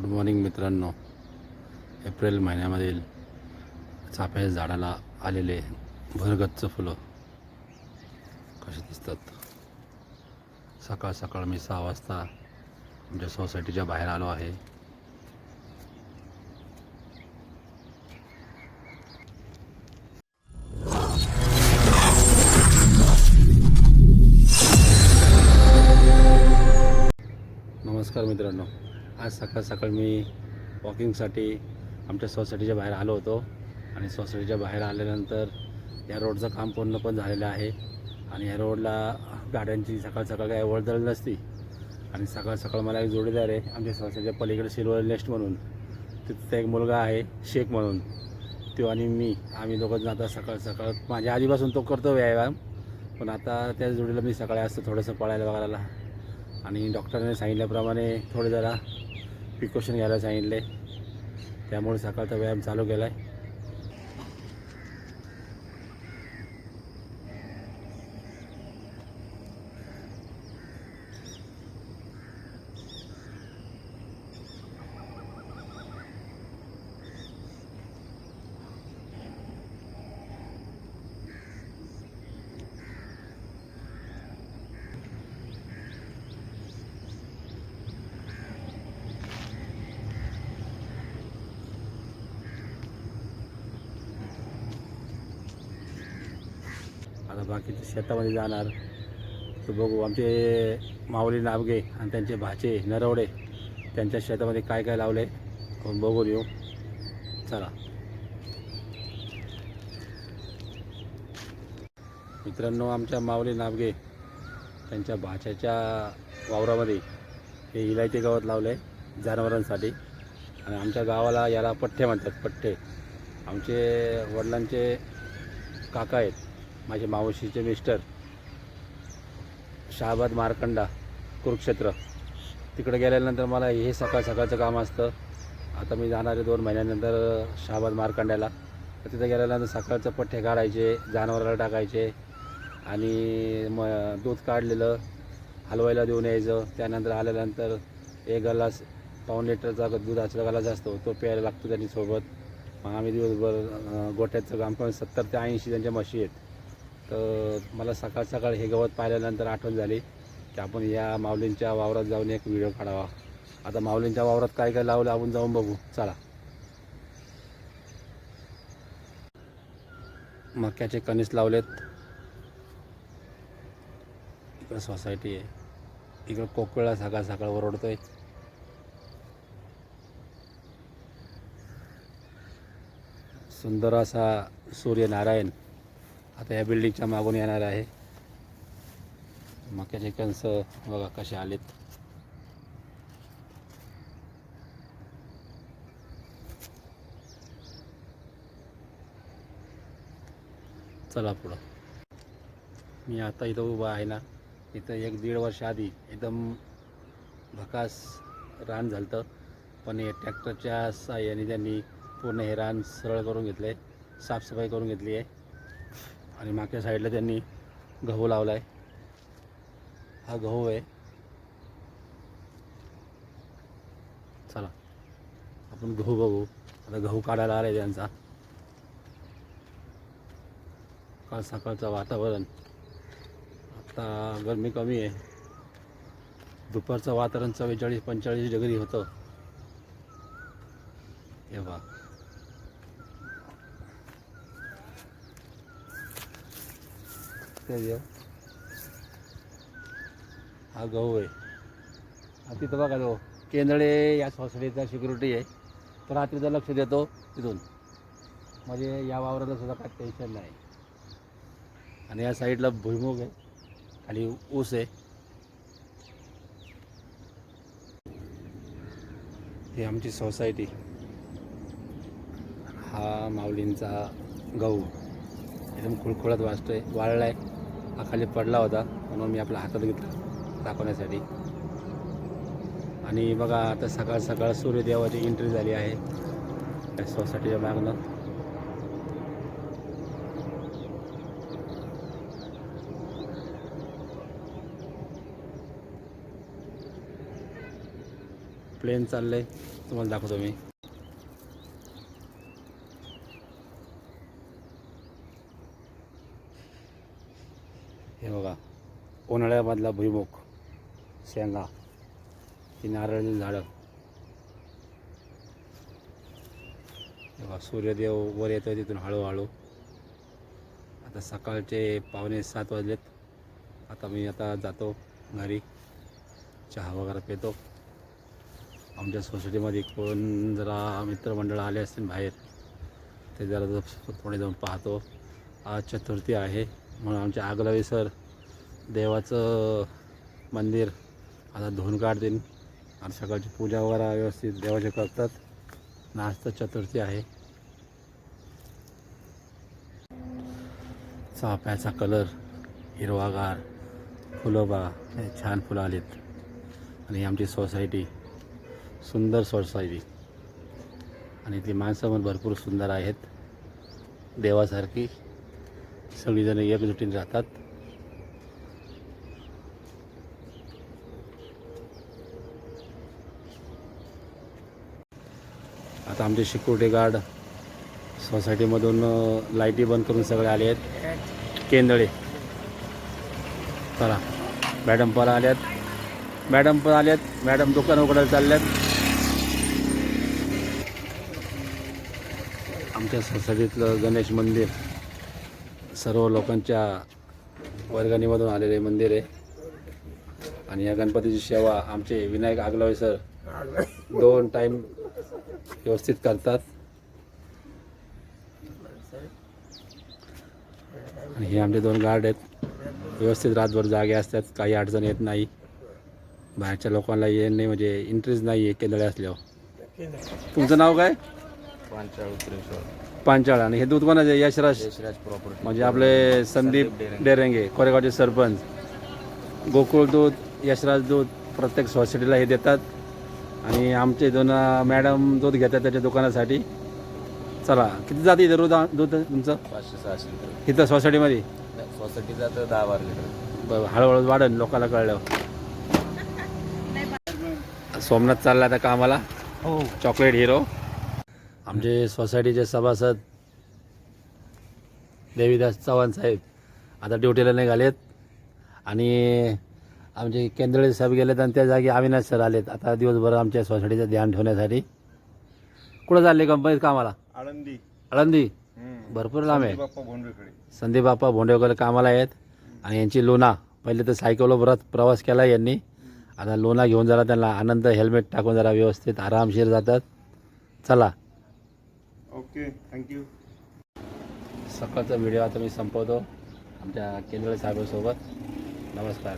Good morning मित्रांनो. April महिन्यामधील चाफ्याच्या झाडाला आलेले भरगच्च फुलं. कसे दिसतात? सकाळ सकाळ मी सहा वाजता आमच्या सोसायटीच्या बाहेर आलो आहे. नमस्कार मित्रांनो. आज सकाळ सकाळ मी वॉकिंगसाठी आमच्या सोसायटीच्या बाहेर आलो होतो. आणि सोसायटीच्या बाहेर आल्यानंतर या रोडचं काम पूर्ण पण झालेलं आहे. आणि या रोडला गाड्यांची सकाळ सकाळ काय वळदळ नसती. आणि सकाळ सकाळ मला एक जोडीदार आहे आमच्या सोसायटीच्या पलीकडे सिल्वर नेस्ट म्हणून. तिथं एक मुलगा आहे शेख म्हणून. तो आणि मी आम्ही दोघं आता सकाळ सकाळ माझ्या आधीपासून तो करतो व्यायाम पण आता त्या जोडीला मी सकाळी असतो थोडंसं पळायला बघायला. आणि डॉक्टरने सांगितल्याप्रमाणे थोडे जरा प्रिकॉशन घ्यायला सांगितले त्यामुळे सकाळचा व्यायाम चालू केला आहे आता बाकीचे शेतामध्ये जाणार. तर बघू आमचे माऊली नाबगे आणि त्यांचे भाचे नरवडे त्यांच्या शेतामध्ये काय काय लावले बघून येऊ. चला. मित्रांनो आमच्या माऊली नाबगे त्यांच्या भाच्याच्या वावरामध्ये हे इलायची गवत लावले जनावरांसाठी. आणि आमच्या गावाला याला पठ्ठे म्हणतात पठ्ठे. आमचे वडिलांचे काका आहेत. माझे मावशीचे मिस्टर शहाबाद मारकंडा कुरुक्षेत्र. तिकडे गेल्यानंतर मला हे सकाळ सकाळचं काम असतं. आता मी जाणार आहे दोन महिन्यानंतर शहाबाद मारकंड्याला. तर तिथे गेल्यानंतर सकाळचं पठ्ठे काढायचे जनावराला टाकायचे आणि म दूध काढलेलं हलवायला देऊन यायचं. त्यानंतर आल्यानंतर एक गलास पाऊण लिटरचा दुधाचा गलास असतो तो प्यायला लागतो त्यांनी सोबत मग आम्ही दिवसभर गोठ्याचं काम करून सत्तर ते ऐंशी त्यांच्या म्हशी आहेत. तर मला सकाळ सकाळ हे गवत पाहिल्यानंतर आठवण झाली की आपण या माऊलींच्या वावरात जाऊन एक व्हिडिओ काढावा. आता माऊलींच्या वावरात काय काय लावलं आपण जाऊन बघू. चला. मक्याचे कणीस लावलेत. इकडं सोसायटी आहे. इकडं कोकळा सकाळ सकाळ ओरडतोय. सुंदर असा सूर्यनारायण. आता या बिल्डिंगच्या मागून येणार आहे. मक्याचे कणस बघा कसे आलेत. चला पुढं. मी आता इथं उभा आहे ना इथं एक दीड वर्ष आधी एकदम भकास रान झालं पण हे ट्रॅक्टरच्या साह्याने त्यांनी पूर्ण हे रान सरळ करून घेतलं आहे साफसफाई करून घेतली आहे आणि मागच्या साईडला त्यांनी गहू लावला आहे हा गहू आहे. चला आपण गहू बघू. आता गहू काढायला आला आहे त्यांचा. काल सकाळचं वातावरण. आता गरमी कमी आहे. दुपारचं वातावरण चव्वेचाळीस पंचेचाळीस डिग्री होतं. हे बा ते हा गहू आहे. हा तिथं बघा तो केंदळे या सोसायटीचा सिक्युरिटी आहे. तर रात्रीचं लक्ष देतो तिथून. म्हणजे या वावराला सुद्धा काही टेन्शन नाही. आणि या साईडला भुईमुग आहे. खाली ऊस आहे. ही आमची सोसायटी. हा माऊलींचा गहू. एकदम खुळखुळत वाजतोय वाळलाय. हा खाली पडला होता म्हणून मी आपल्या हातात घेतला दाखवण्यासाठी. आणि बघा आता सकाळ सकाळ सूर्यदेवाची एंट्री झाली आहे. सोसायटीच्या मागणं प्लेन चाललंय तुम्हाला दाखवतो मी. हे बघा उन्हाळ्यामधला भुईमुख शेंगा ही नारळी झाडं. हे बघा सूर्यदेव वर येतोय तिथून हळूहळू. आता सकाळचे पावणे सात वाजलेत. आता मी आता जातो घरी चहा वगैरे पितो. आमच्या सोसायटीमध्ये कोण जरा मित्रमंडळ आले असतील बाहेर ते जरा पुढे जाऊन पाहतो. आज चतुर्थी आहे. म्हणून आमच्या आगलवे सर देवाचं मंदिर आता धुवून काढतील. आणि सकाळची पूजा वगैरे व्यवस्थित देवाचे करतात. नाश्ता चतुर्थी आहे. चाफ्याचा कलर हिरवागार फुलंबा हे छान फुलं आलीत. आणि आमची सोसायटी सुंदर सोसायटी. आणि ती माणसं पण भरपूर सुंदर आहेत. देवासारखी. सगळीजण एकजुटीने राहतात. आता आमचे सिक्युरिटी गार्ड सोसायटीमधून लाईटी बंद करून सगळे आले आहेत. केंदळे. चला मॅडम पण आल्यात. मॅडम पण आल्यात. मॅडम दुकान उघडायला चालल्यात. आमच्या सोसायटीतलं गणेश मंदिर. सर्व लोकांच्या वर्गणीमधून आलेले मंदिर आहे. आणि या गणपतीची सेवा आमचे विनायक आगलावे सर दोन टाईम व्यवस्थित करतात. आणि हे आमचे दोन गार्ड आहेत. व्यवस्थित रातभर जागे असतात. काही अडचण येत नाही. बाहेरच्या लोकांना ये नाही म्हणजे इंटरेस्ट नाही आहे केंद्रे असल्यावर तुमचं नाव काय? पांचाळ आणि हे दूध कोणाचे? यशराज. यशराज प्रॉपर्टी म्हणजे आपले संदीप डेरेंगे. कोरेगावचे सरपंच. गोकुळ दूध यशराज दूध प्रत्येक सोसायटीला हे देतात. आणि आमचे दोन मॅडम दूध घेतात त्याच्या दुकानासाठी. चला किती जाते इथं रोज दूध तुमचं? पाचशे सहाशे लिटर. इथं सोसायटीमध्ये सोसायटीचा तर दहा बारा लिटर. बरं हळूहळू वाढन लोकांना कळल्यावर सोमनाथ चालला आता कामाला. हो. Chocolate hero. आमचे सोसायटीचे सभासद देवीदास चव्हाण साहेब आता ड्युटीला निघालेत. आणि आमचे केंद्रे साहेब गेलेत आणि त्या जागी अविनाश सर आलेत. आता दिवसभर आमच्या सोसायटीचं ध्यान ठेवण्यासाठी. कुठं चालले कंपनीत कामाला? आळंदी. आळंदी? भरपूर लांब आहे. संदीप बाप्पा भोंडेकर कामाला आहेत. आणि यांची लोणा. पहिले तर सायकलवर प्रवास केला यांनी. आता लोणा घेऊन जरा त्यांना आनंद हेल्मेट टाकून जरा व्यवस्थित आरामशीर जातात. चला. ओके थँक्यू सकाळचा व्हिडिओ आता मी संपवतो. आमच्या केंद्र साहेबांसोबत. नमस्कार.